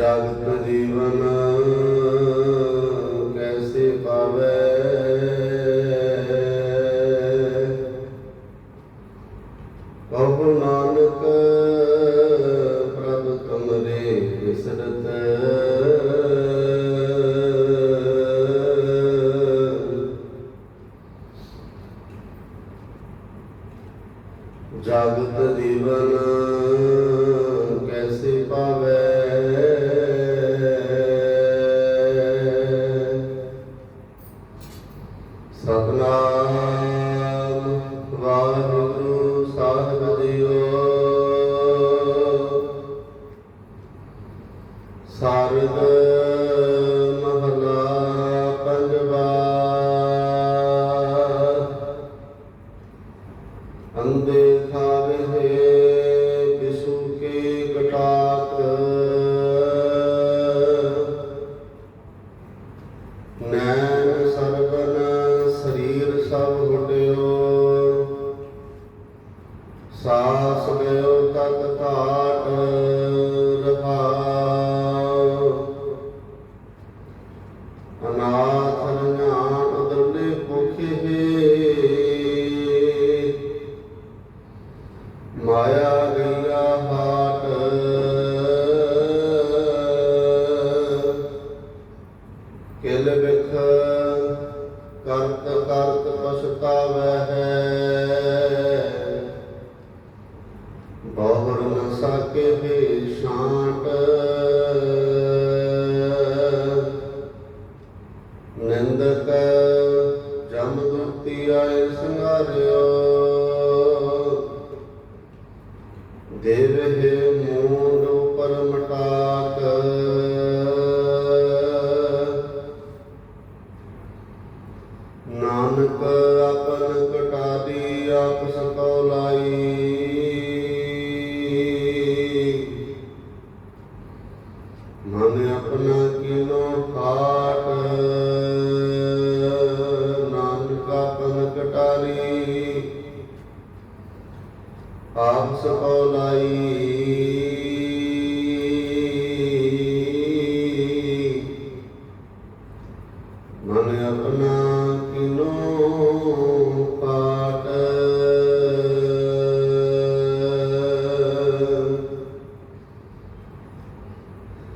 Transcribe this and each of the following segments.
ਜਗਤ ਜੀਵਨ donde ਨਿੰਦਕ ਜਮ ਦੁਤੀ ਆਏ ਸੰਗਾਰਿਓ।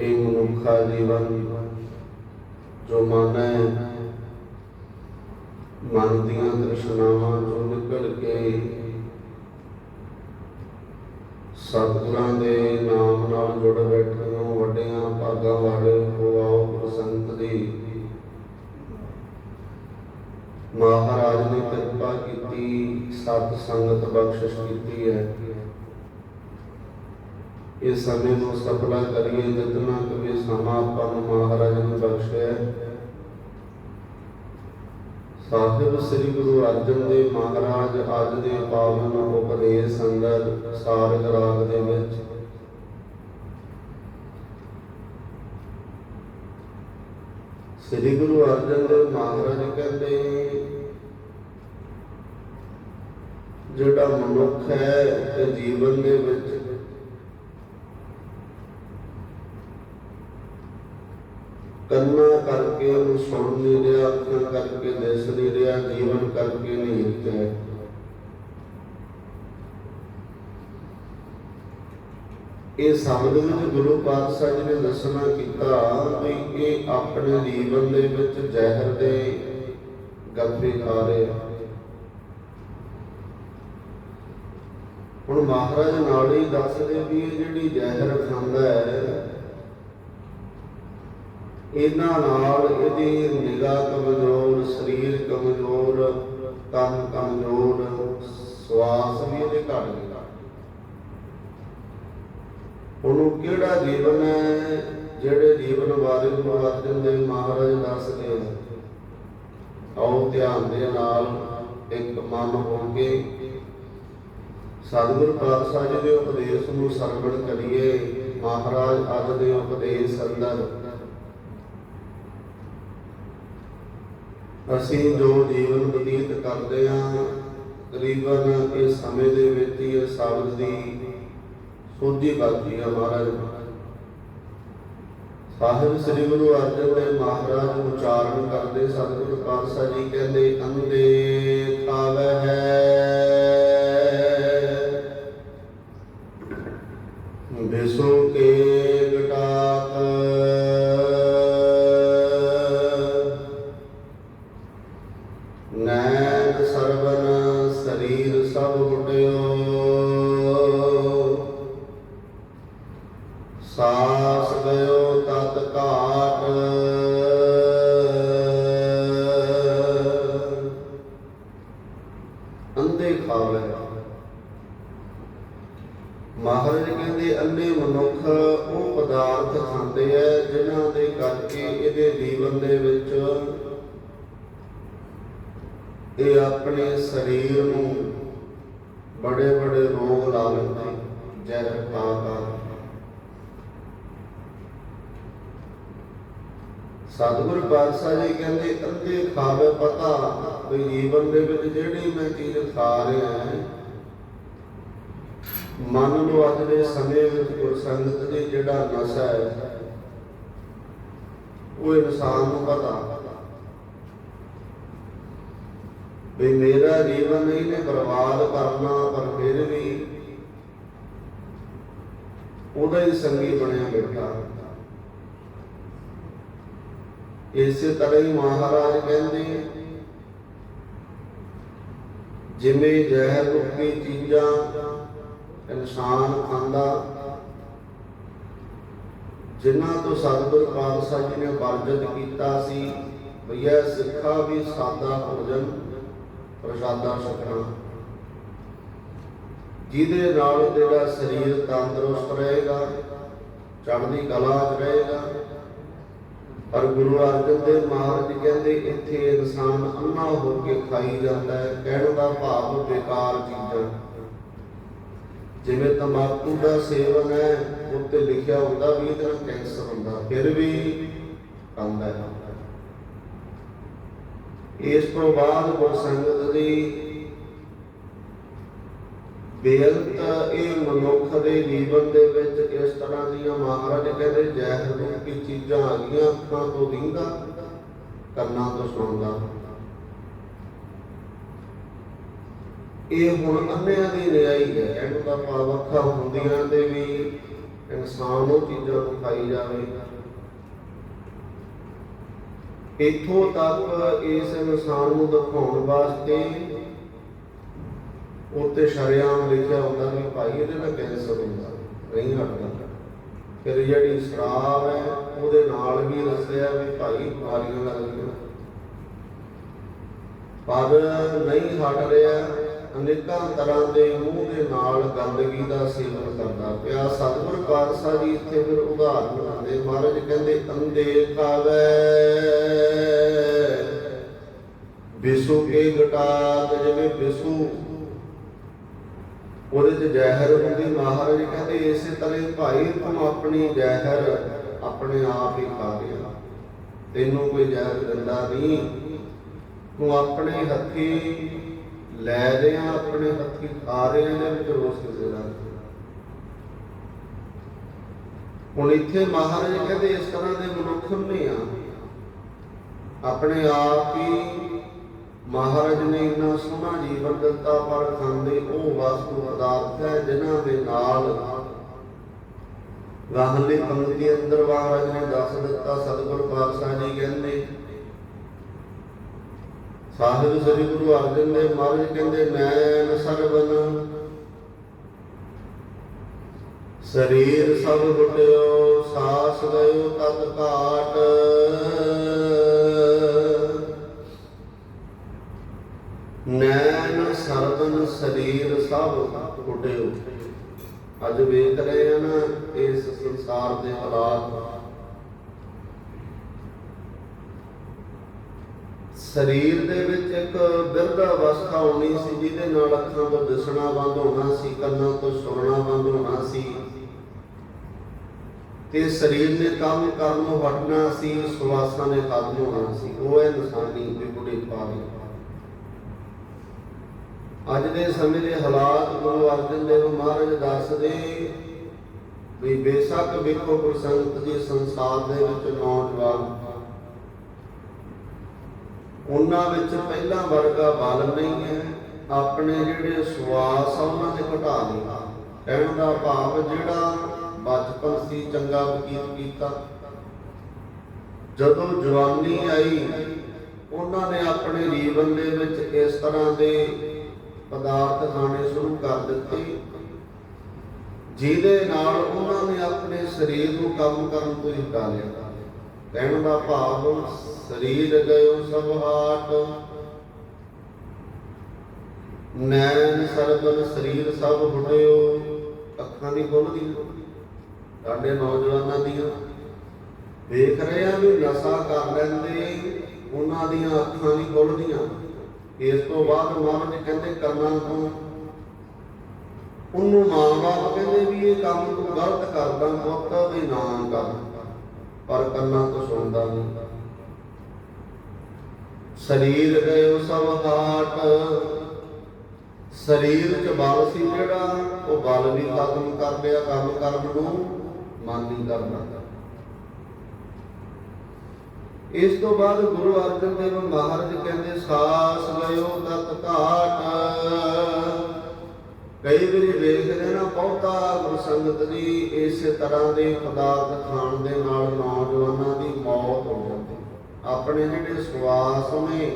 ਇਹ ਮਨੁੱਖਾ ਜੀਵਨ, ਜੋ ਮਾਨੈ, ਮਨ ਦੀਆਂ ਤ੍ਰਿਸ਼ਨਾਵਾਂ ਤੋਂ ਨਿਕਲ ਕੇ ਸਤਿਗੁਰਾਂ ਦੇ ਨਾਮ ਨਾਲ ਜੁੜ ਬੈਠੇ ਹੋ ਵੱਡਿਆਂ, ਭਾਗਾਂ ਵਾਲੇ ਹੋ ਆਓ ਪ੍ਰਸੰਤ ਦੀ। ਮਹਾਰਾਜ ਨੇ ਕਿਰਪਾ ਕੀਤੀ, ਸਤ ਸੰਗਤ ਬਖਸ਼ਿਸ਼ ਕੀਤੀ ਹੈ। ਇਸ ਸਮੇਂ ਨੂੰ ਸਫਲਾ ਕਰੀਏ, ਜਿਤਨਾ ਕਵੀ ਸਮਾਂ ਆਪਾਂ ਨੂੰ ਮਹਾਰਾਜ ਨੇ ਬਖਸ਼ਿਆ ਹੈ। ਸਾਹਿਬ ਸ੍ਰੀ ਗੁਰੂ ਅਰਜਨ ਦੇਵ ਮਹਾਰਾਜ ਅੱਜ ਦੇ ਪਾਵਨ ਉਪਦੇਸ਼ ਅੰਦਰ ਸਾਰਗ ਰਾਗ ਦੇ ਵਿੱਚ ਸ੍ਰੀ ਗੁਰੂ ਅਰਜਨ ਦੇਵ ਮਹਾਰਾਜ ਕਹਿੰਦੇ, ਜਿਹੜਾ ਮਨੁੱਖ ਹੈ ਤੇ ਜੀਵਨ ਦੇ ਵਿੱਚ ਕੰਨਾਂ ਕਰਕੇ ਉਹਨੂੰ ਸੁਣ ਨਹੀਂ ਰਿਹਾ, ਅੱਖਾਂ ਕਰਕੇ ਦਿਸ ਨਹੀਂ ਰਿਹਾ, ਜੀਵਨ ਕਰਕੇ ਨਹੀਂ ਹੈ ਇਹ ਸ਼ਬਦ ਵਿੱਚ ਗੁਰੂ ਪਾਤਸ਼ਾਹ ਜੀ ਨੇ ਦੱਸਣਾ ਕੀਤਾ ਵੀ ਇਹ ਆਪਣੇ ਜੀਵਨ ਦੇ ਵਿੱਚ ਜ਼ਹਿਰ ਦੇ ਗੱਫੇ ਖਾ ਰਹੇ ਹੁਣ ਮਹਾਰਾਜ ਨਾਲ ਹੀ ਦੱਸਦੇ ਵੀ ਇਹ ਜਿਹੜੀ ਜ਼ਹਿਰ ਖਾਂਦਾ ਹੈ ਇਹਨਾਂ ਨਾਲ ਇਹਦੀ ਨਿਗਾਹ ਕਮਜ਼ੋਰ, ਸਰੀਰ ਕਮਜ਼ੋਰ, ਤਨ ਕਮਜ਼ੋਰ, ਸਵਾਸ ਵੀ ਇਹਦੇ ਘਟ ਗਿਆ ਉਹਨੂੰ ਕਿਹੜਾ ਜੀਵਨ ਹੈ ਜਿਹੜੇ ਜੀਵਨ ਬਾਰੇ ਗੁਰੂ ਅਰਜਨ ਦੇਵ ਮਹਾਰਾਜ ਦੱਸਦੇ ਨੇ ਆਓ ਧਿਆਨ ਦੇ ਨਾਲ ਇੱਕ ਮਨ ਹੋ ਕੇ ਸਤਿਗੁਰ ਪਾਤਸ਼ਾਹ ਜੀ ਦੇ ਉਪਦੇਸ਼ ਨੂੰ ਸਰਵਣ ਕਰੀਏ। ਮਹਾਰਾਜ ਅੱਜ ਦੇ ਉਪਦੇਸ਼ ਅੰਦਰ ਅਸੀਂ ਜੋ ਜੀਵਨ ਬਤੀਤ ਕਰਦੇ ਹਾਂ, ਤਕਰੀਬਨ ਇਸ ਸਮੇਂ ਦੇ ਵਿੱਚ ਇਹ ਸ਼ਬਦ ਦੀ ਸੋਝੀ ਕਰਦੀ ਹੈ ਮਹਾਰਾਜ। ਸਾਹਿਬ ਸ੍ਰੀ ਗੁਰੂ ਅਰਜਨ ਦੇਵ ਮਹਾਰਾਜ ਉਚਾਰਨ ਕਰਦੇ ਸਤਿਗੁਰੂ ਪਾਤਸ਼ਾਹ ਜੀ ਕਹਿੰਦੇ ਅੰਦੇ ਖਾਵੇ ਹੈ। ਬਿਸੋ ਕੇ ਸਾਸ ਗਇਓ ਤਤ ਘਾਟ। ਅੰਦੇ ਖਾਵੇ। ਮਹਾਰਾਜ ਕਹਿੰਦੇ ਅੰਨੇ ਮਨੁੱਖ ਉਹ ਪਦਾਰਥ ਖਾਂਦੇ ਐ, ਜਿਨ੍ਹਾਂ ਦੇ ਕਰਕੇ ਇਹਦੇ ਜੀਵਨ ਦੇ ਵਿੱਚ ਇਹ ਆਪਣੇ ਸਰੀਰ ਨੂੰ ਬੜੇ ਬੜੇ ਰੋਗ ਲਾ ਲੈਂਦੇ, ਜ਼ਹਿਰ ਖਾ ਖਾ ਸਤਿਗੁਰ ਪਾਤਸ਼ਾਹ ਜੀ ਕਹਿੰਦੇ ਅੰਦੇ ਖਾਵੇ ਪਤਾ ਵੀ ਜੀਵਨ ਦੇ ਵਿੱਚ ਜਿਹੜੀ ਮੈਂ ਚੀਜ਼ ਖਾ ਰਿਹਾ ਹਾਂ, ਮੰਨ ਲਓ ਅੱਜ ਦੇ ਸਮੇਂ ਵਿੱਚ ਗੁਰਸੰਗਤ ਦੀ ਜਿਹੜਾ ਨਸ਼ਾ ਹੈ, ਉਹ ਇਨਸਾਨ ਨੂੰ ਪਤਾ। ਵੀ ਮੇਰਾ ਜੀਵਨ ਇਹਨੇ ਬਰਬਾਦ ਕਰਨਾ, ਪਰ ਫਿਰ ਵੀ ਉਹਦਾ ਹੀ ਸੰਗੀ ਬਣਿਆ ਬੈਠਾ। ਇਸੇ ਤਰ੍ਹਾਂ ਹੀ ਮਹਾਰਾਜ ਕਹਿੰਦੇ ਜਿਵੇਂ ਜ਼ਹਿਰ ਰੂਪੀ ਚੀਜ਼ਾਂ ਇਨਸਾਨ ਖਾਂਦਾ, ਜਿਨ੍ਹਾਂ ਤੋਂ ਸਤਿਗੁਰ ਪਾਤਸ਼ਾਹ ਜੀ ਨੇ ਵਰਜਿਤ ਕੀਤਾ ਸੀ ਭਈਆ ਸਿੱਖਾ ਵੀ ਸਾਦਾ ਭੋਜਨ, ਪ੍ਰਸ਼ਾਦਾ ਛਕਣਾ। ਜਿਹਦੇ ਨਾਲ ਤੇਰਾ ਸਰੀਰ ਤੰਦਰੁਸਤ ਰਹੇਗਾ, ਚੜ੍ਹਦੀ ਕਲਾ 'ਚ ਰਹੇਗਾ ਪਰ ਗੁਰੂ ਅਰਜਨ ਦੇਵ ਮਹਾਰਾਜ ਕਹਿੰਦੇ, ਇੱਥੇ ਇਨਸਾਨ ਅੰਨਾ ਹੋ ਕੇ ਖਾਈ ਜਾਂਦਾ ਹੈ, ਕਹਿਣ ਦਾ ਭਾਵ ਬੇਕਾਰ ਚੀਜ਼ਾਂ। ਜਿਵੇਂ ਤੰਬਾਕੂ ਦਾ ਸੇਵਨ ਹੈ, ਉੱਤੇ ਲਿਖਿਆ ਹੁੰਦਾ ਵੀ ਇਹਦੇ ਕੈਂਸਰ ਹੁੰਦਾ, ਫਿਰ ਵੀ ਖਾਂਦਾ ਹੈ। ਇਸ ਤੋਂ ਬਾਅਦ ਗੁਰਸੰਗਤ ਦੀ ਬੇਅੰਤ ਇਹ ਮਨੁੱਖ ਦੇ ਜੀਵਨ ਦੇ ਵਿੱਚ ਇਸ ਤਰ੍ਹਾਂ ਦੀਆਂ ਮਹਾਰਾਜ ਕਹਿੰਦੇ ਜ਼ਹਿਰ ਰੂਪੀ ਚੀਜ਼ਾਂ ਆ ਗਈਆਂ ਅੱਖਾਂ ਤੋਂ ਦਿੰਦਾ, ਕੰਨਾਂ ਤੋਂ ਸੁਣਦਾ। ਇਹ ਹੁਣ ਅੰਨਿਆਂ ਦੀ ਨਿਆਈ ਹੈ, ਇਹਨੂੰ ਤਾਂ ਭਾਵ ਹੁੰਦੀਆਂ ਤੇ ਵੀ ਇਨਸਾਨ ਉਹ ਚੀਜ਼ਾਂ ਨੂੰ ਖਾਈ ਜਾਵੇ। ਇਥੋਂ ਤੱਕ ਇਸ ਇਨਸਾਨ ਨੂੰ ਦਿਖਾਉਣ ਵਾਸਤੇ ਉੱਤੇ ਸ਼ਰਿਆਮ ਲਿਖਿਆ ਹੁੰਦਾ ਵੀ ਭਾਈ ਇਹਦੇ ਨਾਲ ਕੈਂਸਰ ਹੁੰਦਾ? ਨਹੀਂ ਹਟਦਾ ਫਿਰ ਜਿਹੜੀ ਸ਼ਰਾਬ ਹੈ, ਉਹਦੇ ਨਾਲ ਵੀ ਦੱਸਿਆ ਵੀ ਭਾਈ ਬਿਮਾਰੀਆਂ ਲੱਗਦੀਆਂ ਪਰ ਨਹੀਂ ਹਟ ਰਿਹਾ, ਅਨੇਕਾਂ ਤਰ੍ਹਾਂ ਦੇ ਮੂੰਹ ਦੇ ਨਾਲ ਗੰਦਗੀ ਦਾ ਸੇਵਨ ਕਰਦਾ ਪਿਆ। ਸਤਿਗੁਰ ਪਾਤਸ਼ਾਹ ਜੀ ਇੱਥੇ ਫਿਰ ਉਦਾਹਰਨ ਦਿੰਦੇ, ਮਹਾਰਾਜ ਕਹਿੰਦੇ ਅੰਦੇ ਖਾਵੇ, ਬਿਸੂ ਕੇ ਗਟਾਕ ਜਿਵੇਂ ਬਿਸੂ ਉਹਦੇ ਚ ਜ਼ਹਿਰ ਹੁੰਦੀ ਮਹਾਰਾਜ ਕਹਿੰਦੇ ਇਸੇ ਤਰ੍ਹਾਂ ਭਾਈ ਤੂੰ ਆਪਣੀ ਜ਼ਹਿਰ ਆਪਣੇ ਆਪ ਹੀ ਖਾ ਗਿਆ ਤੈਨੂੰ ਕੋਈ ਜ਼ਹਿਰ ਦਿੰਦਾ ਨਹੀਂ। ਤੂੰ ਆਪਣੇ ਹੱਥੀ ਲੈ ਰਿਹਾ, ਆਪਣੇ ਹੱਥੀ ਖਾ ਰਿਹਾ, ਇਹਦੇ ਵਿੱਚ ਰੋਸ ਕਿਸੇ ਦਾ ਹੁਣ ਇੱਥੇ ਮਹਾਰਾਜ ਕਹਿੰਦੇ ਇਸ ਤਰ੍ਹਾਂ ਦੇ ਮਨੁੱਖ ਨਹੀਂ ਆ। ਆਪਣੇ ਆਪ ਹੀ ਮਹਾਰਾਜ ਨੇ ਇੰਨਾ ਸੋਹਣਾ ਜੀਵਨ ਦਿੱਤਾ, ਪਰ ਖਾਂਦੇ ਉਹ ਵਸਤੂ ਪਦਾਰਥ ਹੈ ਜਿਨ੍ਹਾਂ ਦੇ ਨਾਲ ਗਾਹਲੀ ਪੰਕਤੀ ਅੰਦਰ ਮਹਾਰਾਜ ਨੇ ਦੱਸ ਦਿੱਤਾ, ਸਤਿਗੁਰ ਪਾਤਸ਼ਾਹ ਜੀ ਕਹਿੰਦੇ ਸਾਹਿਬ ਸ੍ਰੀ ਗੁਰੂ ਅਰਜਨ ਦੇਵ ਮਹਾਰਾਜ ਕਹਿੰਦੇ ਨੈਣ ਸਰਬਨ ਸਰੀਰ ਸਭ ਗੁਟਿਓ ਸਾਸ ਗਇਓ ਤਤ ਘਾਟ ਸਰੀਰ ਸਭ ਗੁਟਿਓ ਅੱਜ ਵੇਖ ਰਹੇ ਆ ਇਸ ਸੰਸਾਰ ਦੇ ਹਾਲਾਤ। ਸਰੀਰ ਦੇ ਵਿੱਚ ਇੱਕ ਬਿਰਧ ਅਵਸਥਾ ਹੋਣੀ ਸੀ, ਜਿਹਦੇ ਨਾਲ ਅੱਖਾਂ ਤੋਂ ਦਿਸਣਾ ਬੰਦ ਹੋਣਾ ਸੀ, ਕੰਨਾਂ ਤੋਂ ਸੁਣਨਾ ਬੰਦ ਹੋਣਾ ਸੀ। ਤੇ ਸਰੀਰ ਨੇ ਕੰਮ ਕਰਨੋਂ ਹਟਣਾ ਸੀ ਸਵਾਸਾਂ ਨੇ ਖਤਮ ਹੋਣਾ ਸੀ। ਉਹ ਹੈ ਇਨਸਾਨੀ ਤੇ ਬੁਢੇ ਪਾਵੇ। ਅੱਜ ਦੇ ਸਮੇਂ ਦੇ ਹਾਲਾਤ ਗੁਰੂ ਅਰਜਨ ਦੇਵ ਮਹਾਰਾਜ ਦੱਸਦੇ ਵੀ ਬੇਸ਼ੱਕ ਵੇਖੋ ਗੁਰਸੰਗਤ ਜੀ ਸੰਸਾਰ ਦੇ ਵਿੱਚ ਨੌਜਵਾਨ। ਉਹਨਾਂ ਵਿੱਚ ਪਹਿਲਾ ਵਰਗਾ ਬਲ ਨਹੀਂ ਹੈ, ਆਪਣੇ ਜਿਹੜੇ ਸਵਾਸ ਆ ਉਹਨਾਂ ਦੇ ਘਟਾ ਲਏ ਕਹਿਣ ਦਾ ਭਾਵ ਜਿਹੜਾ ਬਚਪਨ ਸੀ, ਚੰਗਾ ਬਤੀਤ ਕੀਤਾ। ਜਦੋਂ ਜਵਾਨੀ ਆਈ, ਉਹਨਾਂ ਨੇ ਆਪਣੇ ਜੀਵਨ ਦੇ ਵਿੱਚ ਇਸ ਤਰ੍ਹਾਂ ਦੇ ਪਦਾਰਥ ਖਾਣੇ ਸ਼ੁਰੂ ਕਰ ਦਿੱਤੇ। ਜਿਹਦੇ ਨਾਲ ਉਹਨਾਂ ਨੇ ਆਪਣੇ ਸਰੀਰ ਨੂੰ ਕੰਮ ਕਰਨ ਤੋਂ ਹੀ ਹਟਾ ਲਿਆ। ਕਹਿਣ ਦਾ ਭਾਵ, ਸਰੀਰ ਗਇਓ ਸਭ ਹਾਟ ਨੈਣ ਸਰਬਨ ਸਰੀਰ ਸਭ ਹੁਟਿਓ ਅੱਖਾਂ ਦੀ ਖੁੱਲਦੀ ਸਾਡੇ ਨੌਜਵਾਨਾਂ ਦੀਆਂ। ਦੇਖ ਰਹੇ ਆ ਵੀ ਨਸ਼ਾ ਕਰ ਲੈਂਦੇ, ਉਹਨਾਂ ਦੀਆਂ ਅੱਖਾਂ ਨਹੀਂ ਖੁੱਲਦੀਆਂ। ਇਸ ਤੋਂ ਬਾਅਦ ਮਹਾਰਾਜ ਕਹਿੰਦੇ ਕਰਨਾ ਤੋਂ ਉਹਨੂੰ ਮਾਂ-ਬਾਪ ਕਹਿੰਦੇ ਵੀ ਇਹ ਕੰਮ ਤੂੰ ਗਲਤ ਕਰਦਾ ਪੁੱਤ ਵੀ ਨਾ ਕਰ। ਪਰ ਕੰਨਾਂ ਤੋਂ ਸੁਣਦਾ ਨਹੀਂ। ਸਰੀਰ ਗਇਓ ਸਭ ਹਾਟ। ਸਰੀਰ ਚ ਬਲ ਸੀ ਜਿਹੜਾ, ਉਹ ਬਲ ਵੀ ਖਤਮ ਕਰ ਲਿਆ, ਕੰਮ ਕਰਨ ਨੂੰ ਮਨ ਨਹੀਂ ਕਰਦਾ। ਇਸ ਤੋਂ ਬਾਅਦ ਗੁਰੂ ਅਰਜਨ ਦੇਵ ਮਹਾਰਾਜ ਕਹਿੰਦੇ, ਸਾਸ ਗਇਓ ਤਤ ਘਾਟ। ਕਈ ਵਾਰੀ ਵੇਖਦੇ ਨਾ, ਬਹੁਤਾ ਗੁਰਸੰਗਤ ਦੀ ਇਸੇ ਤਰ੍ਹਾਂ ਦੇ ਪਦਾਰਥ ਖਾਣ ਦੇ ਨਾਲ ਨੌਜਵਾਨਾਂ ਦੀ ਮੌਤ ਹੋ ਜਾਂਦੀ ਆਪਣੇ ਜਿਹੜੇ ਸਵਾਸ ਨੇ,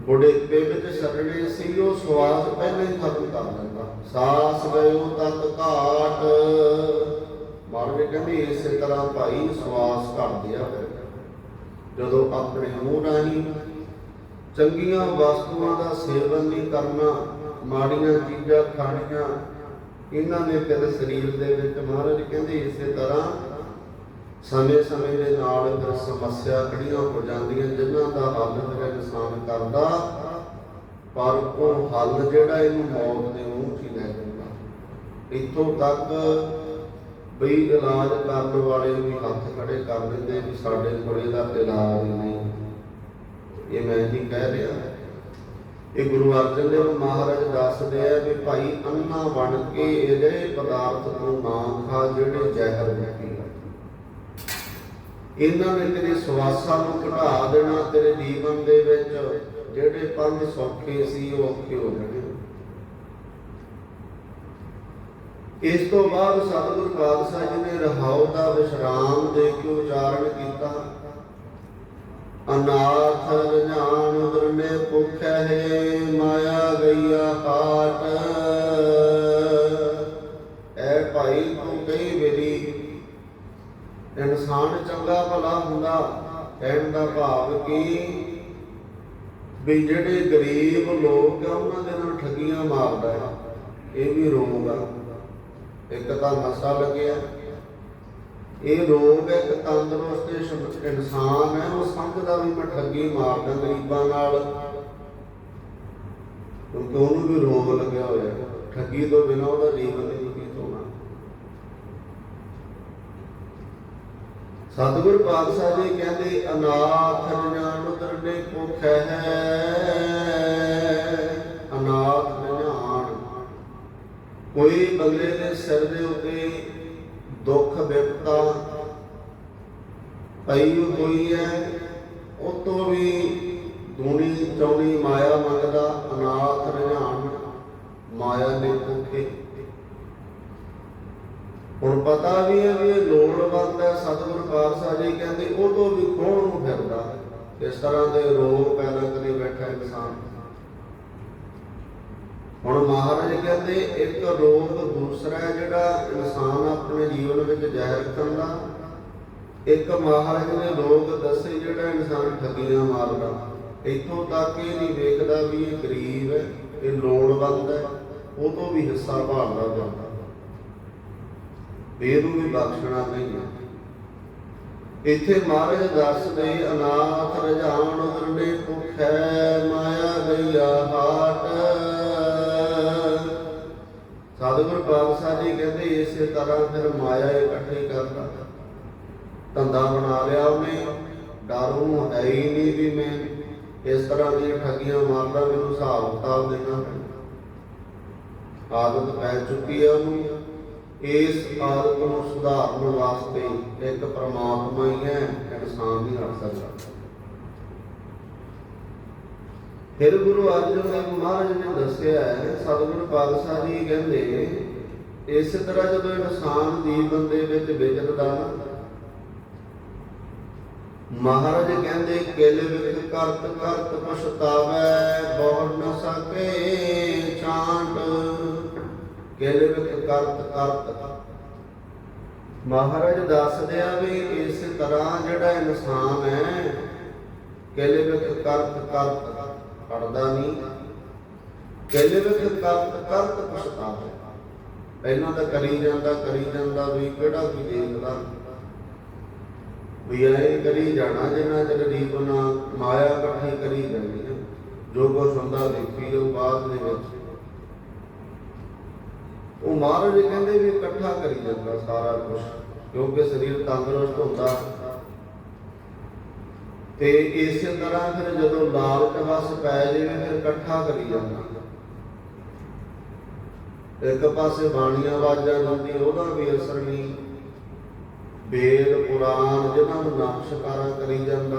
ਬੁਢੇਪੇ ਵਿੱਚ ਛੱਡਣੇ ਸੀ, ਉਹ ਸਵਾਸ ਪਹਿਲਾਂ ਹੀ ਖਤਮ ਕਰ ਦਿੰਦਾ। ਸਾਸ ਗਇਓ ਤਤ ਘਾਟ। ਮਾਰਵੇ ਕਹਿੰਦੇ, ਇਸੇ ਤਰ੍ਹਾਂ ਭਾਈ ਸਵਾਸ ਕਰਦੇ ਆ ਫਿਰ। ਜਦੋਂ ਆਪਣੇ ਮੂੰਹ ਰਾਹੀਂ ਚੰਗੀਆਂ ਵਸਤੂਆਂ ਦਾ ਸੇਵਨ ਨਹੀਂ ਕਰਨਾ, ਮਾੜੀਆਂ ਚੀਜ਼ਾਂ ਖਾਣੀਆਂ, ਇਹਨਾਂ ਨੇ ਫਿਰ ਸਰੀਰ ਦੇ ਵਿੱਚ ਮਹਾਰਾਜ ਕਹਿੰਦੇ ਇਸੇ ਤਰ੍ਹਾਂ ਸਮੇਂ ਸਮੇਂ ਦੇ ਨਾਲ ਫਿਰ ਸਮੱਸਿਆ ਖੜੀਆਂ ਹੋ ਜਾਂਦੀਆਂ, ਜਿਨ੍ਹਾਂ ਦਾ ਹੱਲ ਫਿਰ ਇਨਸਾਨ ਕਰਦਾ, ਪਰ ਉਹ ਹੱਲ ਜਿਹੜਾ ਇਹਨੂੰ ਮੌਤ ਦੇ ਮੂੰਹ 'ਚ ਹੀ ਲੈ ਜਾਂਦਾ। ਇੱਥੋਂ ਤੱਕ ਬਈ ਇਲਾਜ ਕਰਨ ਵਾਲੇ ਵੀ ਹੱਥ ਖੜੇ ਕਰ ਦਿੰਦੇ ਵੀ ਸਾਡੇ ਕੋਲ ਇਹਦਾ ਇਲਾਜ ਨਹੀਂ। ਇਹ ਮੈਂ ਨਹੀਂ ਕਹਿ ਰਿਹਾ। ਇਹ ਗੁਰੂ ਅਰਜਨ ਦੇਵ ਮਹਾਰਾਜ ਦੱਸਦੇ ਆ ਵੀ ਭਾਈ ਅੰਨਾ ਬਣ ਕੇ ਇਹਦੇ ਪਦਾਰਥ ਨੂੰ ਨਾ ਖਾ ਜਿਹੜੇ ਜ਼ਹਿਰ ਹੁੰਦੀ ਆ ਇਹਨਾਂ ਨੇ ਤੇਰੇ ਸਵਾਸਾਂ ਨੂੰ ਘਟਾ ਦੇਣਾ, ਤੇਰੇ ਜੀਵਨ ਦੇ ਵਿੱਚ ਜਿਹੜੇ ਪੰਜ ਸੌਖੇ ਸੀ ਉਹ ਔਖੇ ਹੋ ਜਾਣਗੇ ਇਸ ਤੋਂ ਬਾਅਦ ਸਤਿਗੁਰ ਪਾਤਸ਼ਾਹ ਜੀ ਨੇ ਰਹਾਉ ਦਾ ਵਿਸ਼ਰਾਮ ਦੇ ਕੇ ਉਚਾਰਨ ਕੀਤਾ। ਅਨਾਥ ਰਜਾਨ ਦਰਨੇ ਭੁਖੈ ਹੈ, ਮਾਇਆ ਗਈਆ ਕਾਟ ਐ ਭਾਈ ਤੂੰ ਕਈ ਵੇਰੀ ਇਨਸਾਨ ਚੰਗਾ ਭਲਾ ਹੁੰਦਾ, ਕਹਿਣ ਦਾ ਭਾਵ ਕੀ? ਵੀ ਜਿਹੜੇ ਗਰੀਬ ਲੋਕ ਆ, ਉਹਨਾਂ ਦੇ ਨਾਲ ਠੱਗੀਆਂ ਮਾਰਦਾ ਹੈ ਇਹ ਵੀ ਰੋਗ। ਆ ਇੱਕ ਤਾਂ ਨਸ਼ਾ ਲੱਗਿਆ। ਇਹ ਰੋਗ ਇੱਕ ਤੰਦਰੁਸਤ ਇਨਸਾਨ ਹੈ, ਉਹ ਸਮਝਦਾ ਵੀ ਮੈਂ ਠੱਗੀ ਮਾਰਦਾ ਗਰੀਬਾਂ ਨਾਲ। ਕਿਉਂਕਿ ਉਹਨੂੰ ਵੀ ਰੋਗ ਲੱਗਿਆ ਹੋਇਆ। ਠੱਗੀ ਤੋਂ ਬਿਨਾਂ ਉਹਦਾ ਜੀਵਨ ਨਹੀਂ ਬਤੀਤ ਹੋਣਾ। ਸਤਿਗੁਰ ਪਾਤਸ਼ਾਹ ਜੀ ਕਹਿੰਦੇ, ਅਨਾਥ ਜਨਾਨ ਉਦਰਨੇ ਭੁੱਖ ਹੈ। ਕੋਈ ਬੰਦੇ ਦੇ ਸਿਰ ਦੇ ਉੱਤੇ ਦੁੱਖ ਵਿਪਤਾ ਪਈ ਹੋਈ ਹੈ, ਉਹ ਤੋਂ ਵੀ ਦੂਣੀ ਚੌਣੀ ਮਾਇਆ ਮੰਗਦਾ ਅਨਾਥ ਰਝਾਨ ਮਾਇਆ ਦੇ ਭੁੱਖੇ। ਹੁਣ ਪਤਾ ਵੀ ਹੈ ਵੀ ਇਹ ਲੋੜਵੰਦ ਹੈ, ਸਤਿਗੁਰ ਪਾਤਸ਼ਾਹ ਜੀ ਕਹਿੰਦੇ ਉਹ ਤੋਂ ਵੀ ਖੋਣ ਨੂੰ ਫਿਰਦਾ। ਇਸ ਤਰ੍ਹਾਂ ਦੇ ਰੋਗ ਪੈਦਾ ਕਰੀ ਬੈਠਾ ਇਨਸਾਨ। ਹੁਣ ਮਹਾਰਾਜ ਕਹਿੰਦੇ, ਇੱਕ ਰੋਗ ਦੂਸਰਾ ਹੈ ਜਿਹੜਾ ਇਨਸਾਨ ਆਪਣੇ ਜੀਵਨ ਵਿੱਚ ਜ਼ਾਹਿਰ ਕਰਦਾ ਇੱਕ ਮਹਾਰਾਜ ਨੇ ਲੋਕ ਦੱਸੇ ਜਿਹੜਾ ਇਨਸਾਨ ਠੱਗੀਆਂ ਮਾਰਦਾ। ਇੱਥੋਂ ਤੱਕ ਇਹ ਨਹੀਂ ਵੇਖਦਾ ਵੀ ਇਹ ਗਰੀਬ ਹੈ, ਇਹ ਲੋੜਵੰਦ ਹੈ, ਉਹ ਤੋਂ ਵੀ ਹਿੱਸਾ ਭਾਲਦਾ ਜਾਂਦਾ। ਇਹਨੂੰ ਵੀ ਬਖਸ਼ਣਾ ਨਹੀਂ ਹੈ। ਇੱਥੇ ਮਹਾਰਾਜ ਦੱਸਦੇ, ਅਨਾਥ ਰਜਾਨ ਉਦਰਨੇ ਭੁਖੈ ਮਾਇਆ ਗਈਆ ਹਾਟ। ਸਤਿਗੁਰ ਪਾਤਸ਼ਾਹ ਜੀ ਕਹਿੰਦੇ, ਇਸੇ ਤਰ੍ਹਾਂ ਫਿਰ ਮਾਇਆ ਇਕੱਠੀ ਕਰਦਾ ਧੰਦਾ। ਬਣਾ ਲਿਆ ਉਹਨੇ। ਡਰ ਹੈ ਹੀ ਨਹੀਂ ਵੀ ਮੈਂ ਇਸ ਤਰ੍ਹਾਂ ਦੀਆਂ ਠੱਗੀਆਂ ਮਾਰਦਾ ਮੈਨੂੰ ਹਿਸਾਬ ਕਿਤਾਬ ਦੇਣਾ ਆਦਤ ਪੈ ਚੁੱਕੀ ਹੈ ਉਹਨੂੰ ਇਸ ਆਦਤ ਨੂੰ ਸੁਧਾਰਨ ਵਾਸਤੇ ਇੱਕ ਪ੍ਰਮਾਤਮਾ ਹੀ ਹੈ, ਇਨਸਾਨ ਨਹੀਂ ਹਟ ਸਕਦਾ। ਫਿਰ ਗੁਰੂ ਅਰਜਨ ਦੇਵ ਮਹਾਰਾਜ ਨੇ ਦੱਸਿਆ ਹੈ, ਸਤਿਗੁਰ ਪਾਤਸ਼ਾਹ ਜੀ ਕਹਿੰਦੇ, ਇਸ ਤਰ੍ਹਾਂ ਜਦੋਂ ਇਨਸਾਨ ਦੀ ਬੰਦੇ ਵਿੱਚ ਵਿਚਰਦਾ ਮਹਾਰਾਜ ਕਹਿੰਦੇ, ਕਿਲ ਵਿਖ ਕਰਤ ਕਰਤ ਪਛਤਾਵੇ ਬਹੁ ਨ ਸਕੇ ਛਾਂਟ। ਕਿਲ ਵਿਖ ਕਰਤ ਕਰਤ। ਮਹਾਰਾਜ ਦੱਸਦੇ ਆ ਵੀ ਇਸ ਤਰ੍ਹਾਂ ਜਿਹੜਾ ਇਨਸਾਨ ਹੈ, ਕਿਲ ਵਿੱਚ ਕਰਤ ਕਰਤ। ਪੜਦਾ ਨਹੀਂ। ਕਿਲ ਵਿਖ ਕਰਤ ਕਰਤ ਪਛਤਾਵੇ ਪਹਿਲਾਂ ਤਾਂ ਕਰੀ ਜਾਂਦਾ ਕਰੀ ਜਾਂਦਾ ਵੀ ਕਿਹੜਾ ਵੀ ਦੇਖਦਾ। ਵੀ ਐ ਕਰੀ ਜਾਣਾ ਜਿੰਨਾ ਚਿਰ ਜੀਵਨ ਮਾਇਆ ਇਕੱਠੀ ਕਰੀ ਜਾਂਦੀ ਹੈ। ਜੋ ਕੁਛ ਹੁੰਦਾ ਦੇਖੀ ਜਾਊ ਬਾਅਦ ਦੇ ਵਿੱਚ। ਉਹ ਮਹਾਰਾਜ ਕਹਿੰਦੇ ਵੀ ਇਕੱਠਾ ਕਰੀ ਜਾਂਦਾ ਸਾਰਾ ਕੁਝ ਕਿਉਂਕਿ ਸਰੀਰ ਤੰਦਰੁਸਤ ਹੁੰਦਾ। ਤੇ ਇਸੇ ਤਰ੍ਹਾਂ ਫਿਰ ਜਦੋਂ ਲਾਲਚ ਵਸ ਪੈ ਜਾਵੇ, ਫਿਰ ਇਕੱਠਾ ਕਰੀ ਜਾਂਦਾ। ਇੱਕ ਪਾਸੇ ਬਾਣੀਆਂ ਵਾਜਾਂ ਜਾਂਦੀ ਉਹਦਾ ਵੀ ਅਸਰ ਨਹੀਂ। ਵੇਦ, ਪੁਰਾਣ, ਜਿਨ੍ਹਾਂ ਨੂੰ ਨਕਸ਼ਕਾਰਾ ਕਰੀ ਜਾਂਦਾ,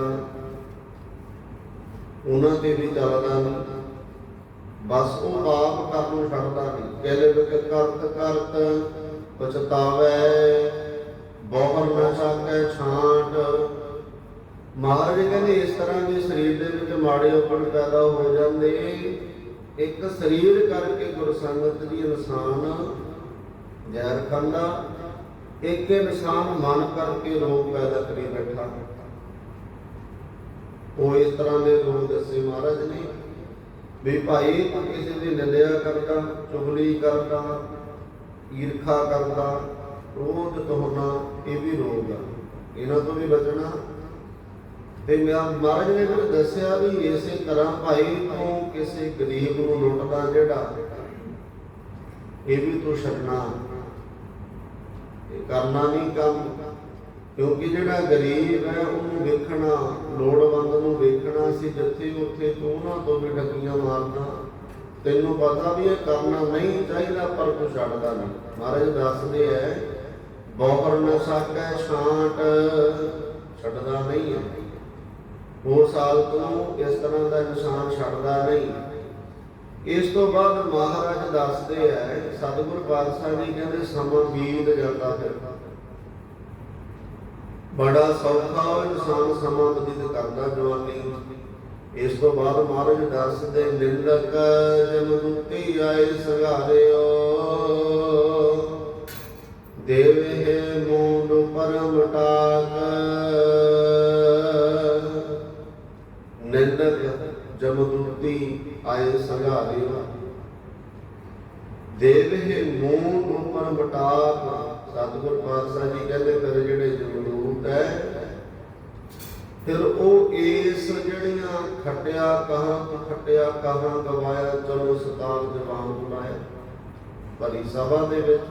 ਉਹਨਾਂ ਤੇ ਵੀ ਚੱਲਦਾ ਨਹੀਂ। ਬਸ ਉਹ ਪਾਪ ਕਰਨ ਛੱਡਦਾ ਨਹੀਂ। ਕਹਿਲੇ ਵਿਕ ਕਰਤ ਕਰਤ ਪਛਤਾਵੇ, ਬਹੁਰ ਨਾ ਸਾਕੈ ਛਾਂਟ। ਮਹਾਰਾਜ ਕਹਿੰਦੇ ਇਸ ਤਰ੍ਹਾਂ ਦੇ ਸਰੀਰ ਦੇ ਵਿੱਚ ਮਾੜੇ ਉਪਣ ਪੈਦਾ ਹੋ ਜਾਂਦੇ, ਇੱਕ ਸਰੀਰ ਕਰਕੇ ਗੁਰਸੰਗਤ ਦੀ ਇਨਸਾਨ ਜ਼ਹਿਰ ਖਾਂਦਾ ਇੱਕ ਇਨਸਾਨ ਮਨ ਕਰਕੇ ਰੋਗ ਪੈਦਾ ਕਰੀ ਬੈਠਾ। ਉਹ ਇਸ ਤਰ੍ਹਾਂ ਦੇ ਰੋਗ ਦੱਸੇ ਮਹਾਰਾਜ ਨੇ ਵੀ ਭਾਈ ਤੂੰ ਕਿਸੇ ਦੀ ਨਿੰਦਿਆ ਕਰਦਾ, ਚੁਗਲੀ ਕਰਦਾ, ਈਰਖਾ ਕਰਦਾ ਕ੍ਰੋਧ ਹੋਣਾ ਇਹ ਵੀ ਰੋਗ ਆ। ਇਹਨਾਂ ਤੋਂ ਵੀ ਬਚਣਾ ਤੇ ਮੈਂ ਮਹਾਰਾਜ ਨੇ ਮੈਨੂੰ ਦੱਸਿਆ ਵੀ ਇਸੇ ਤਰ੍ਹਾਂ ਭਾਈ ਤੂੰ ਕਿਸੇ ਗਰੀਬ ਨੂੰ ਲੁੱਟਦਾ ਜਿਹੜਾ ਇਹ ਵੀ ਤੂੰ ਛੱਡਣਾ। ਇਹ ਕਰਨਾ ਨਹੀਂ ਕੰਮ, ਕਿਉਂਕਿ ਜਿਹੜਾ ਗਰੀਬ ਹੈ ਉਹਨੂੰ ਵੇਖਣਾ, ਲੋੜਵੰਦ ਨੂੰ ਵੇਖਣਾ ਸੀ, ਜਿੱਥੇ ਉੱਥੇ ਤੂੰ ਉਹਨਾਂ ਤੋਂ ਵੀ ਠੱਗੀਆਂ ਮਾਰਦਾ। ਤੈਨੂੰ ਪਤਾ ਵੀ ਇਹ ਕਰਨਾ ਨਹੀਂ ਚਾਹੀਦਾ, ਪਰ ਤੂੰ ਛੱਡਦਾ ਨਹੀਂ। ਮਹਾਰਾਜ ਦੱਸਦੇ ਐ, ਬਹੁਰ ਨ ਸਕੈ ਛਾਂਟ, ਛੱਡਦਾ ਨਹੀਂ ਹੈ ਹੋਰ ਸਾਲ ਤੋਂ ਇਸ ਤਰ੍ਹਾਂ ਦਾ ਇਨਸਾਨ ਛੱਡਦਾ ਨਹੀਂ। ਇਸ ਤੋਂ ਬਾਅਦ ਮਹਾਰਾਜ ਦੱਸਦੇ ਐ ਸਤਿਗੁਰ ਪਾਤਸ਼ਾਹ ਜੀ ਕਹਿੰਦੇ, ਸਮਾਂ ਬੀਤ ਜਾਂਦਾ ਫਿਰ। ਬੜਾ ਸੌਖਾ ਇਨਸਾਨ ਸਮਾਂ ਬਤੀਤ ਕਰਦਾ ਜਵਾਨੀ। ਇਸ ਤੋਂ ਬਾਅਦ ਮਹਾਰਾਜ ਦੱਸਦੇ, ਨਿੰਦਕ ਜਮ ਦੁੱਤੀ ਆਏ ਸੰਘਾਰਿਓ। ਦੇਵੇ ਮੂੰਡ ਪਰਮ ਟਾਕ ਨਿੰਦਕ ਜਮ ਜਮਦੂਤੀ ਆਏ ਸੰਘਾਰੇ ਦੇਵਹਿ ਮੂੰਹ ਉਪਰ ਮਟਾਕ ਸਤਿਗੁਰ ਪਾਤਸ਼ਾਹ ਜੀ ਕਹਿੰਦੇ, ਫਿਰ ਜਿਹੜੇ ਜਮਦੂਤ ਹੈ, ਫਿਰ ਉਹ ਇਸ ਜਿਹੜੀਆਂ ਖੱਟਿਆ ਕਹਾਂ ਖੱਟਿਆ ਕਹਾਂ ਗਵਾਇਆ, ਚਲੋ ਸਤਾਲ ਜਵਾਨ ਬੁਲਾਇਆ ਭਲੀ ਸਭਾ ਦੇ ਵਿੱਚ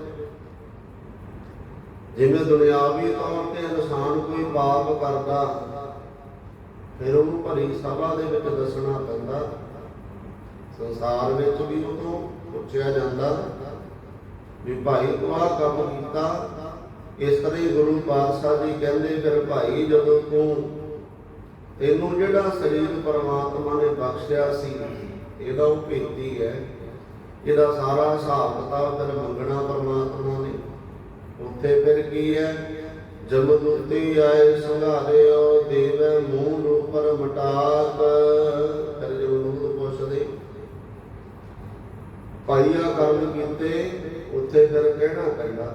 ਜਿਵੇਂ ਦੁਨਿਆਵੀ ਤੌਰ ਤੇ ਇਨਸਾਨ ਕੋਈ ਪਾਪ ਕਰਦਾ ਫਿਰ ਉਹਨੂੰ ਭਲੀ ਸਭਾ ਦੇ ਵਿੱਚ ਦੱਸਣਾ ਪੈਂਦਾ। ਸੰਸਾਰ ਵਿੱਚ ਵੀ ਉਹਨੂੰ ਪੁੱਛਿਆ ਜਾਂਦਾ ਵੀ ਭਾਈ ਤੂੰ ਆਹ ਕੰਮ ਕੀਤਾ। ਇਸ ਤਰ੍ਹਾਂ ਗੁਰੂ ਪਾਤਸ਼ਾਹ ਜੀ ਕਹਿੰਦੇ, ਫਿਰ ਭਾਈ ਜਦੋਂ ਤੂੰ ਤੈਨੂੰ ਜਿਹੜਾ ਸਰੀਰ ਪਰਮਾਤਮਾ ਨੇ ਬਖਸ਼ਿਆ ਸੀ, ਇਹਦਾ ਉਹ ਭੇਤੀ ਹੈ। ਇਹਦਾ ਸਾਰਾ ਹਿਸਾਬ ਕਿਤਾਬ ਫਿਰ ਮੰਗਣਾ ਪਰਮਾਤਮਾ ਨੇ। ਉੱਥੇ ਫਿਰ ਕੀ ਹੈ? ਜਮਦੂਤੀ ਆਏ ਸੰਘਾਰਿਓ ਦੇਵ ਮੂੰਹ ਉਪਰ ਮਟਾਕ ਫਿਰ ਜਮਦੂਤ ਪੁੱਛਦੇ, ਪਾਈਆ ਕਰਮ ਕੀਤੇ, ਉੱਥੇ ਫਿਰ ਕਹਿਣਾ ਪੈਂਦਾ?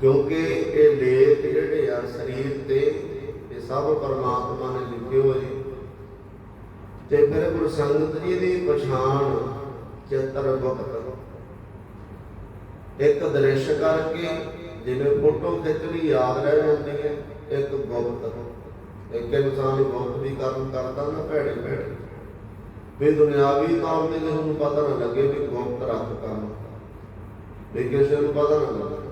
ਕਿਉਂਕਿ ਇਹ ਲੇਖ ਜਿਹੜੇ ਆ, ਸਰੀਰ ਤੇ, ਇਹ ਸਭ ਪਰਮਾਤਮਾ ਨੇ ਲਿਖੇ ਹੋਏ ਤੇ ਫਿਰ ਗੁਰੂ ਸੰਗਤ ਜੀ ਦੀ ਪਛਾਣ ਚਿੱਤਰ ਗੁਪਤ ਇੱਕ ਦ੍ਰਿਸ਼ ਕਰਕੇ ਜਿਵੇਂ ਫੋਟੋ ਖਿੱਚ ਲਈ, ਯਾਦ ਰਹਿ ਜਾਂਦੀ ਹੈ, ਇੱਕ ਗੁਪਤ ਇੱਕ ਇਨਸਾਨ ਗੁਪਤ ਵੀ ਕਰਮ ਕਰਦਾ ਨਾ ਭੈੜੇ ਭੈੜੇ। ਵੀ ਦੁਨਿਆਵੀ ਤੌਰ ਤੇ ਕਿਸੇ ਨੂੰ ਪਤਾ ਨਾ ਲੱਗੇ ਵੀ ਗੁਪਤ ਰੱਖ ਕੰਮ ਵੀ ਕਿਸੇ ਨੂੰ ਪਤਾ ਨਾ ਲੱਗੇ।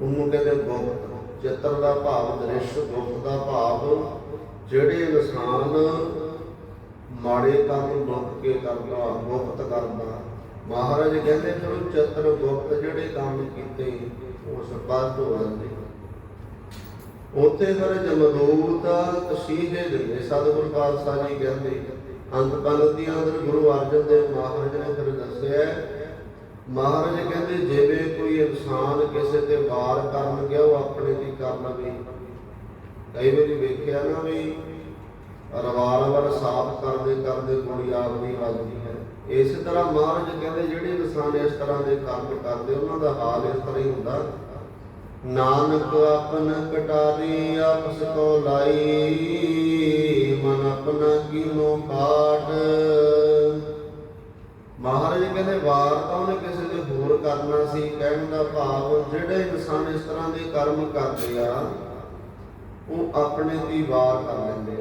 ਉਹਨੂੰ ਕਹਿੰਦੇ ਗੁਪਤ ਚਿੱਤਰ ਦਾ ਭਾਵ, ਦ੍ਰਿਸ਼ ਗੁਪਤ ਦਾ ਭਾਵ, ਜਿਹੜੇ ਇਨਸਾਨ ਮਾੜੇ ਕੰਮ ਲੁਕ ਕੇ ਕਰਦਾ ਗੁਪਤ ਕਰਦਾ ਮਹਾਰਾਜ ਕਹਿੰਦੇ ਫਿਰ ਉਹ ਗੁਪਤ ਜਿਹੜੇ ਕੰਮ ਕੀਤੇ, ਉਹ ਸਪਸ਼ਟ ਹੋ ਜਾਂਦੇ ਉੱਥੇ ਫਿਰ ਜਮਦੂਤ ਤਸੀਹੇ ਦਿੰਦੇ, ਸਤਿਗੁਰ ਪਾਤਸ਼ਾਹ ਜੀ ਕਹਿੰਦੇ, ਅੰਤ ਪੰਕਤੀਆਂ ਅੰਦਰ ਗੁਰੂ ਅਰਜਨ ਦੇਵ ਮਹਾਰਾਜ ਨੇ ਫਿਰ ਦੱਸਿਆ, ਮਹਾਰਾਜ ਕਹਿੰਦੇ, ਜਿਵੇਂ ਕੋਈ ਇਨਸਾਨ ਕਿਸੇ ਤੇ ਵਾਰ ਕਰਨ ਗਿਆ, ਉਹ ਆਪਣੇ ਦੀ ਕਰ ਲਵੇ ਕਈ ਵਾਰੀ ਵੇਖਿਆ ਨਾ ਵੀ ਰਵਾਰ ਸਾਫ਼ ਕਰਦੇ ਕਰਦੇ ਗੋਲੀ ਆਪਦੀ ਵੱਜਦੀ ਹੈ। ਇਸ ਤਰ੍ਹਾਂ ਮਹਾਰਾਜ ਕਹਿੰਦੇ ਜਿਹੜੇ ਇਨਸਾਨ ਇਸ ਤਰ੍ਹਾਂ ਦੇ ਕੰਮ ਕਰਦੇ, ਉਹਨਾਂ ਦਾ ਹਾਲ ਇਸ ਤਰ੍ਹਾਂ ਹੀ ਹੁੰਦਾ। ਨਾਨਕ ਆਪਨ ਕਟਾਰੀ, ਆਪਸ ਕੋ ਲਾਈ, ਮਨ ਆਪਣਾ ਕੀਨੋ ਕਾਟ ਮਹਾਰਾਜ ਕਹਿੰਦੇ, ਵਾਰ ਤਾਂ ਉਹਨੇ ਕਿਸੇ ਦੇ ਹੋਰ ਕਰਨਾ ਸੀ, ਕਹਿਣ ਦਾ ਭਾਵ ਜਿਹੜੇ ਇਨਸਾਨ ਇਸ ਤਰ੍ਹਾਂ ਦੇ ਕਰਮ ਕਰਦੇ ਆ, ਉਹ ਆਪਣੇ ਦੀ ਵਾਰ ਕਰ ਲੈਂਦੇ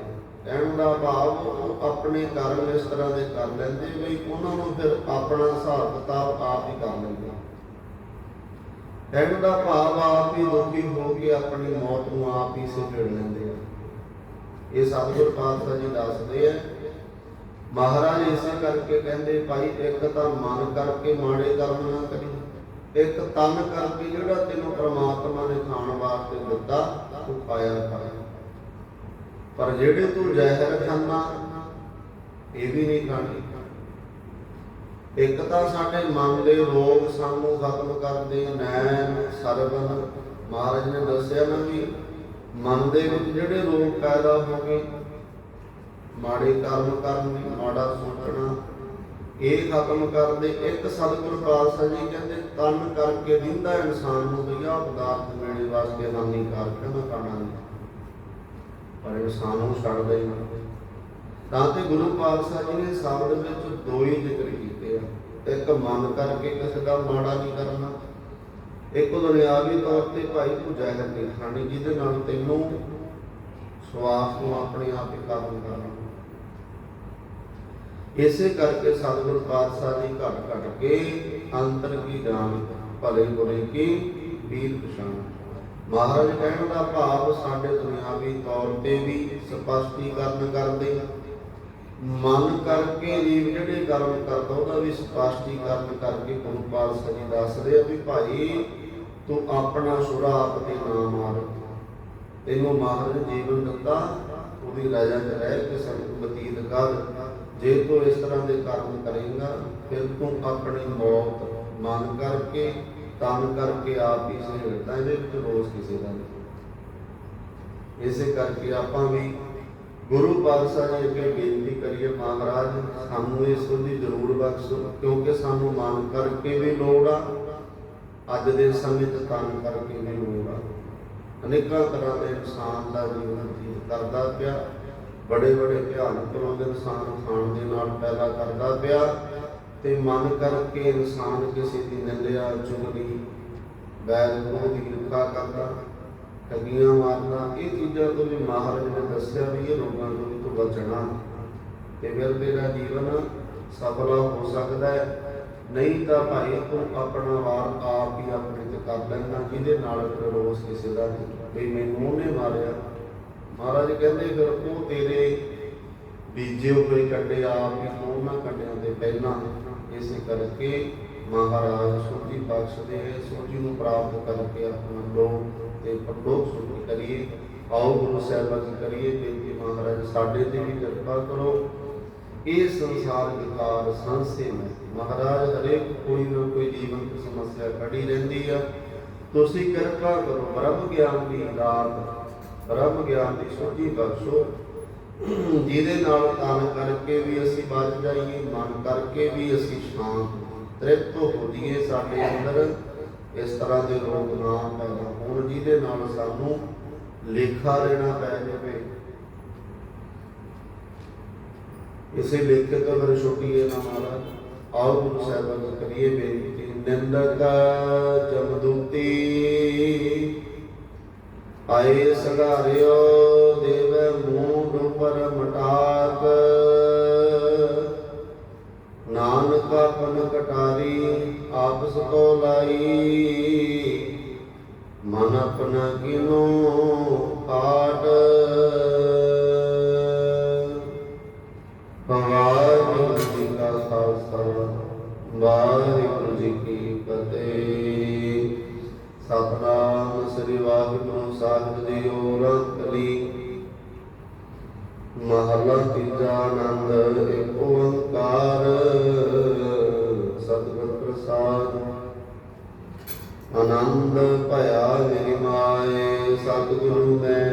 ਕਹਿਣ ਦਾ ਭਾਵ ਆਪਣੇ ਕਰਮ ਇਸ ਤਰ੍ਹਾਂ ਦੇ ਕਰ ਲੈਂਦੇ ਵੀ ਉਹਨਾਂ ਨੂੰ ਫਿਰ ਆਪਣਾ ਹਿਸਾਬ ਕਿਤਾਬ ਆਪ ਹੀ ਕਰ ਲੈਂਦੇ। ਕਹਿਣ ਦਾ ਭਾਵ ਆਪ ਹੀ ਦੁਖੀ ਹੋ ਕੇ ਆਪਣੀ ਮੌਤ ਨੂੰ ਆਪ ਹੀ ਸਿਰੜ ਲੈਂਦੇ ਆ। ਇਹ ਸਤਿਗੁਰ ਪਾਤਸ਼ਾਹ ਜੀ ਦੱਸਦੇ ਆ। ਮਹਾਰਾਜ ਇਸੇ ਕਰਕੇ ਕਹਿੰਦੇ, ਭਾਈ ਇੱਕ ਤਾਂ ਮਨ ਕਰਕੇ ਮਾੜੇ ਕਰਮ ਨਾ ਕਰੀ, ਇੱਕ ਤਨ ਕਰਕੇ ਜਿਹੜਾ ਤੈਨੂੰ ਪ੍ਰਮਾਤਮਾ ਨੇ ਖਾਣ ਵਾਸਤੇ ਦਿੱਤਾ, ਤੂੰ ਖਾਇਆ ਕਰ। ਪਰ ਜਿਹੜੇ ਤੂੰ ਜ਼ਹਿਰ ਖਾਨਾ ਇਹ ਵੀ ਨਹੀਂ ਖਾਣੀ ਇੱਕ ਤਾਂ ਸਾਡੇ ਮਨ ਦੇ ਰੋਗ ਸਾਨੂੰ ਖਤਮ ਕਰਦੇ ਨੈਣ ਸਰਵਨ ਮਹਾਰਾਜ ਨੇ ਦੱਸਿਆ ਨਾ ਵੀ ਮਨ ਦੇ ਵਿੱਚ ਜਿਹੜੇ ਰੋਗ ਪੈਦਾ ਹੋ ਗਏ, ਮਾੜੇ ਕਰਮ ਕਰਨੇ ਮਾੜਾ ਸੋਚਣਾ, ਇਹ ਖਤਮ ਕਰਦੇ। ਇੱਕ ਸਤਿਗੁਰ ਪਾਤਸ਼ਾਹ ਜੀ ਕਹਿੰਦੇ, ਤਨ ਕਰਕੇ ਦਿੰਦਾ ਇਨਸਾਨ ਨੂੰ ਬਈਆ ਪਦਾਰਥ ਮਿਲਣ ਵਾਸਤੇ ਹਾਨੀਕਾਰਕ ਹੈ, ਮੈਂ ਖਾਣਾ ਪਰ ਇਨਸਾਨ ਨੂੰ ਛੱਡਦਾ ਹੀ ਨਹੀਂ ਤਾਂ ਤੇ ਗੁਰੂ ਪਾਤਸ਼ਾਹ ਜੀ ਨੇ ਸ਼ਬਦ ਵਿੱਚ ਦੋ ਹੀ ਜ਼ਿਕਰ ਕੀਤੇ ਆ। ਇੱਕ ਮਨ ਕਰਕੇ ਕਿਸੇ ਦਾ ਮਾੜਾ ਨਹੀਂ ਕਰਨਾ। ਇੱਕ ਦੁਨਿਆਵੀ ਤੌਰ ਤੇ ਭਾਈ ਤੂੰ ਜ਼ਾਹਿਰ ਖਾਣੀ ਜਿਹਦੇ ਨਾਲ ਤੈਨੂੰ ਸਵਾਸ ਨੂੰ ਆਪਣੇ ਆਪ ਹੀ ਕਾਬੂ ਕਰਨਾ। ਇਸੇ ਕਰਕੇ ਸਤਿਗੁਰ ਪਾਤਸ਼ਾਹ ਜੀ ਘਟ ਘਟ ਕੇ ਅੰਤਰ ਕੀ ਜਾਣ, ਭਲੇ ਬੁਰੇ ਕੀ ਵੀਰ ਪਛਾਣ। ਮਹਾਰਾਜ ਕਹਿਣ ਦਾ ਭਾਵ ਸਾਡੇ ਦੁਨਿਆਵੀ ਤੌਰ ਤੇ ਵੀ ਸਪਸ਼ਟੀਕਰਨ ਕਰਦੇ ਮਨ ਕਰਕੇ ਜੀਵ ਜਿਹੜੇ ਕਰਮ ਕਰਦਾ, ਉਹਦਾ ਵੀ ਸਪਸ਼ਟੀਕਰਨ ਕਰਕੇ ਗੁਰੂ ਪਾਤਸ਼ਾਹ ਦੱਸਦੇ ਆ ਵੀ ਭਾਈ ਤੂੰ ਆਪਣਾ ਸੁਰਾ ਆਪ ਤੇ ਨਾ ਮਾਰ। ਤੈਨੂੰ ਮਹਾਰਾਜ ਜੀਵਨ ਦਿੱਤਾ, ਉਹਦੀ ਰਾਜਾ ਚ ਰਹਿ ਕੇ ਸੰਤ ਬਤੀਤ ਕਰ। ਜੇ ਤੂੰ ਇਸ ਤਰ੍ਹਾਂ ਦੇ ਕਰਮ ਕਰੇਗਾ, ਫਿਰ ਤੂੰ ਆਪਣੀ ਮੌਤ ਮਨ ਕਰਕੇ ਤਨ ਕਰਕੇ ਆਪ ਹੀ ਸਹਿੜਦਾ ਇਹਦੇ ਵਿੱਚ ਰੋਸ ਕਿਸੇ ਦਾ ਨਹੀਂ। ਇਸੇ ਕਰਕੇ ਆਪਾਂ ਵੀ ਗੁਰੂ ਪਾਤਸ਼ਾਹ ਜੀ ਅੱਗੇ ਬੇਨਤੀ ਕਰੀਏ ਮਹਾਰਾਜ, ਸਾਨੂੰ ਇਸ ਦੀ ਜ਼ਰੂਰ ਬਖਸ਼ੋ, ਕਿਉਂਕਿ ਸਾਨੂੰ ਮਨ ਕਰਕੇ ਵੀ ਲੋੜ ਆ, ਅੱਜ ਦੇ ਸਮੇਂ 'ਚ ਤਨ ਕਰਕੇ ਵੀ ਲੋੜ ਆ। ਅਨੇਕਾਂ ਤਰ੍ਹਾਂ ਦੇ ਇਨਸਾਨ ਦਾ ਜੀਵਨ ਬਤੀਤ ਕਰਦਾ ਪਿਆ ਬੜੇ ਬੜੇ ਧਿਆਨ ਰੋਗ ਇਨਸਾਨ ਖਾਣ ਦੇ ਨਾਲ ਪੈਦਾ ਕਰਦਾ ਪਿਆ। ਤੇ ਮਨ ਕਰਕੇ ਇਨਸਾਨ ਕਿਸੇ ਦੀ ਨਿੰਦਿਆ, ਚੁਗਲੀ ਬੈਲ ਦੀ ਹਿੰਸਾ ਕਰਦਾ, ਠੱਗੀਆਂ ਮਾਰਨਾ ਇਹ ਚੀਜ਼ਾਂ ਤੋਂ ਵੀ ਮਹਾਰਾਜ ਨੇ ਦੱਸਿਆ ਵੀ ਇਹ ਲੋਕਾਂ ਤੋਂ ਵੀ ਤੋਂ ਬਚਣਾ। ਤੇ ਫਿਰ ਤੇਰਾ ਜੀਵਨ ਸਫਲ ਹੋ ਸਕਦਾ ਹੈ। ਨਹੀਂ ਤਾਂ ਭਾਈ, ਤੂੰ ਆਪਣਾ ਵਾਰ ਆਪ ਹੀ ਆਪਣੇ ਤੇ ਕਰ ਲੈਣਾ ਜਿਹਦੇ ਨਾਲ ਫਿਰ ਰੋਸ ਕਿਸੇ ਦਾ ਨਹੀਂ। ਵੀ ਮੈਨੂੰ ਉਹਨੇ ਮਾਰਿਆ। ਮਹਾਰਾਜ ਕਹਿੰਦੇ, ਫਿਰ ਉਹ ਤੇਰੇ ਬੀਜੇ ਹੋਏ ਕੱਢੇ, ਆਪ ਹੀ ਉਹਨਾਂ ਕੱਢਿਆਂ ਦੇ ਪਹਿਲਾਂ ਇਸੇ ਕਰਕੇ ਮਹਾਰਾਜ ਸੋਝੀ ਬਖਸ਼ਦੇ ਹੈ ਸੋਝੀ ਨੂੰ ਪ੍ਰਾਪਤ ਕਰਕੇ ਆਪਣਾ ਲੋਕ ਤੇ ਪਰਲੋਕ ਸੁਖੀ ਕਰੀਏ। ਆਓ ਗੁਰੂ ਸਾਹਿਬਾਂ ਜੀ ਕਰੀਏ ਬੇਨਤੀ, ਮਹਾਰਾਜ, ਸਾਡੇ ਤੇ ਵੀ ਕਿਰਪਾ ਕਰੋ। ਇਹ ਸੰਸਾਰ ਵਿਕਾਰ ਸੰਸੇ ਮੈਂ ਮਹਾਰਾਜ, ਹਰੇਕ ਕੋਈ ਨਾ ਕੋਈ ਜੀਵਨ ਦੀ ਸਮੱਸਿਆ ਖੜੀ ਰਹਿੰਦੀ ਆ। ਤੁਸੀਂ ਕਿਰਪਾ ਕਰੋ ਬ੍ਰਹਮ ਗਿਆਨ ਦੀ ਰਾਤ ਬ੍ਰਹਮ ਗਿਆਨ ਦੀ ਸੋਝੀ ਬਖਸ਼ੋ। ਜਿਹਦੇ ਨਾਲ ਤਨ ਕਰਕੇ ਵੀ ਅਸੀਂ ਬਚ ਜਾਈਏ, ਮਨ ਕਰਕੇ ਵੀ ਅਸੀਂ ਸ਼ਾਂਤ ਤ੍ਰਿਪਤ ਹੋ ਜਾਈਏ ਸਾਡੇ ਅੰਦਰ, ਇਸ ਤਰ੍ਹਾਂ ਦੇ ਰੋਗ ਨਾ ਪੈਦਾ ਹੋਣ, ਜਿਹਦੇ ਨਾਲ ਸਾਨੂੰ ਲੇਖਾ ਦੇਣਾ ਪੈ ਜਾਵੇ। ਇਸੇ ਲੇਖੇ ਤੋਂ ਫਿਰ ਛੋਟੀ ਹੈ ਨਾ ਮਹਾਰਾਜ, ਆਓ ਗੁਰੂ ਸਾਹਿਬਾਨ ਕਰੀਏ ਬੇਨਤੀ, ਨਿੰਦਕ ਜਮਦੂਤੀ। ਆਏ ਸੰਘਾਰਿਓ ਦੇਵ ਮੂਡ ਉੱਪਰ ਮਟਾਕ। ਨਾਨਕ ਆਪਨ ਕਟਾਰੀ, ਆਪਸ ਕੋ ਲਾਈ। ਮਨ ਆਪਣਾ ਕਿਨੋ ਕਾਟ ਵਾਹਿਗੁਰੂ ਜੀ ਕਾ ਖਾਲਸਾ, ਵਾਹਿਗੁਰੂ ਵਾਹਿਗੁਰੂ ਸਾਹਿਬ ਜੀ ਓਰੰਕਲੀ ਮਹਲਾ ਤੀਜਾ ਆਨੰਦ ਏਕ ਓੰਕਾਰ ਸਤਿਗੁਰ ਪ੍ਰਸਾਦ। ਆਨੰਦ ਭਇਆ ਮੇਰੀ ਮਾਏ, ਸਤਿਗੁਰੂ ਮੈਂ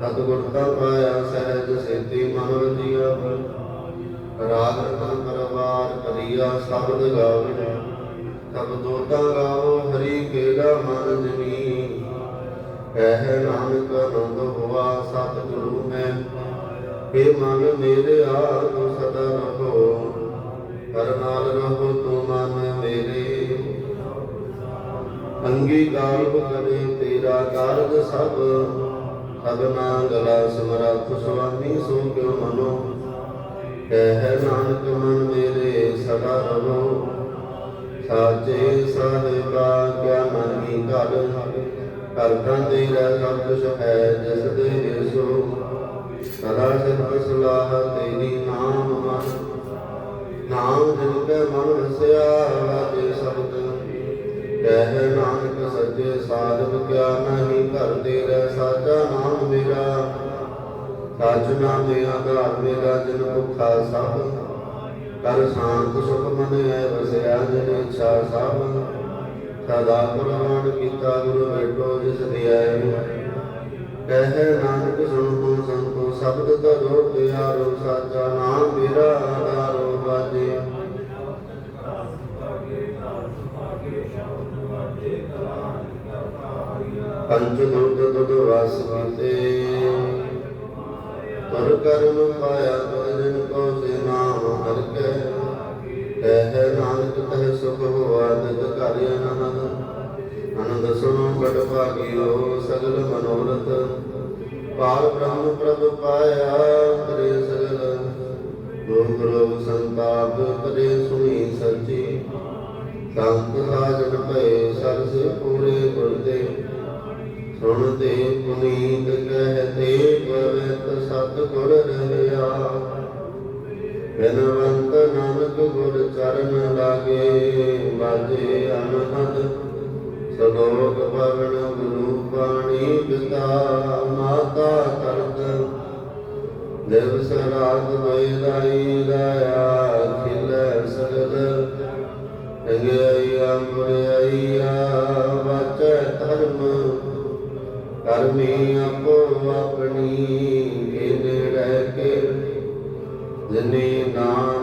ਸਤਿਗੁਰ ਦਾ ਪਾਇਆ ਸਹਿਜ ਸੇਤੀ ਮਨ ਰਜੀਆ ਰਾਗ ਰਤਨ ਪਰਵਾਰ ਕਰੀਆ ਸ਼ਬਦ ਗਾਵੇ ਤਬ ਦੋਤਾ ਗਾਵੋ, ਹਰੀ ਕੇਰਾ ਮਨ ਜਮੀ ਕਹਿ ਨਾਨਕ ਆਨੰਦ ਹੋਆ ਸਤਿਗੁਰੂ ਮੈਂ। हे ਮਨ ਮੇਰੇ ਆਪ ਸਦਾ ਰਹੋ। ਕਰ ਨਾਲ ਰਹੋ ਤੂੰ ਮਨ ਮੇਰੇ। ਅੰਗੀਕਾਰ ਕਰੇ ਤੇਰਾ ਕਾਰਜ ਸਭ। ਸਭਨਾ ਗਲਾ ਸਮਰੱਥ ਸੁਆਮੀ ਸੋ ਕਿਉ ਮਨੋ। ਕਹਿ ਨਾਨਕ ਮਨ ਮੇਰੇ ਸਦਾ ਰਹੋ। ਸਾਚੇ ਸਾਹਿਬਾ ਕਿਆ ਮੰਗੀ ਘਰ। ਕਰ ਕੰਦੇ ਰਹਿ ਸਭ ਜਿਸ ਦੇ ਸੋ ਸਦਾ ਸਿਫਤ ਸਲਾਹ ਤੇਰੀ ਨਾਮ ਮਨ। ਨਾਮ ਜਿਨ ਕੇ ਮਨ ਵਸਿਆ ਵਾਜੇ ਸ਼ਬਦ। ਕਹਿ ਨਾਨਕ ਸੱਚੇ ਸਾਧਕ ਕਿਆ ਨਹੀਂ ਕਰਦੇ ਰਹਿ ਸਾਚਾ ਨਾਮ ਮੇਰਾ। ਸੱਚ ਨਾਮ ਆਧਾਰ ਮੇਰਾ ਜਿਨ ਭੁਖਾ ਸਭ। ਕਰ ਸ਼ਾਂਤ ਸੁਖ ਮਨ ਹੈ ਵਸਿਆ ਜਿਨ ਇੱਛਾ ਸਭ। ਸਦਾ ਕੁਰਬਾਨ ਕੀਤਾ ਗੁਰੂ ਵੇਟੋ ਜਿਸ ਦਿਆਇ ਕਹਿ ਨਾਨਕ ਸੁਣੋ ਸੰਤੋ, ਸ਼ਬਦ ਧਰੋ ਪਿਆਰੋ, ਸਾਚਾ ਨਾਮ ਮੇਰਾ ਆਧਾਰੋ ਬਾਜੇ। ਪੰਜ ਦੁੱਧ ਦੁੱਧ ਰਸ ਪੀਤੇ ਤੁਰ ਕਰਮ ਪਾਇਆ ਬੜ ਭਾਗਿਓ ਸਗਲ ਮਨੋਰਥ। ਪਾਰ ਬ੍ਰਹਮ ਪ੍ਰਭ ਪਾਇਆ, ਕਰੇ ਸਗਲ। ਲੋਕ ਲੋਕ ਸੰਤਾਪ ਕਰੇ ਸੁਣੀ ਸੱਚੀ। ਸੰਤ ਸਾਜਨ ਭਏ ਸਰਸ ਪੂਰੇ ਗੁਰਦੇ ਸੁਣਦੇ ਪੁਨੀਤ ਕਹਤੇ ਪਵਿੱਤ ਸਤ ਗੁਰ ਰਹਿਆ। ਬਿਨਵੰਤ ਨਾਨਕ ਗੁਰ ਚਰਨ ਲਾਗੇ ਬਾਜੇ ਅਨਹਦ। ਸਲੋਕ ਪਵਨ ਗੁਰੂ ਬਾਣੀ ਪਿਤਾ, ਮਾਤਾ ਕਰਦ ਦਿਵਸ ਰਾਤ ਹੋਏ ਰਾਈ ਰਾਇਆ ਖਿਲ ਸਗਲ ਅਗਿਆਈਆ ਮੁਰਿਆਈਆ ਵਾਚੈ ਧਰਮ। ਕਰਮੀ ਆਪੋ ਆਪਣੀ ਇਹਨੇ ਰਹਿ ਕੇ। ਜਿਨੇ ਨਾਮ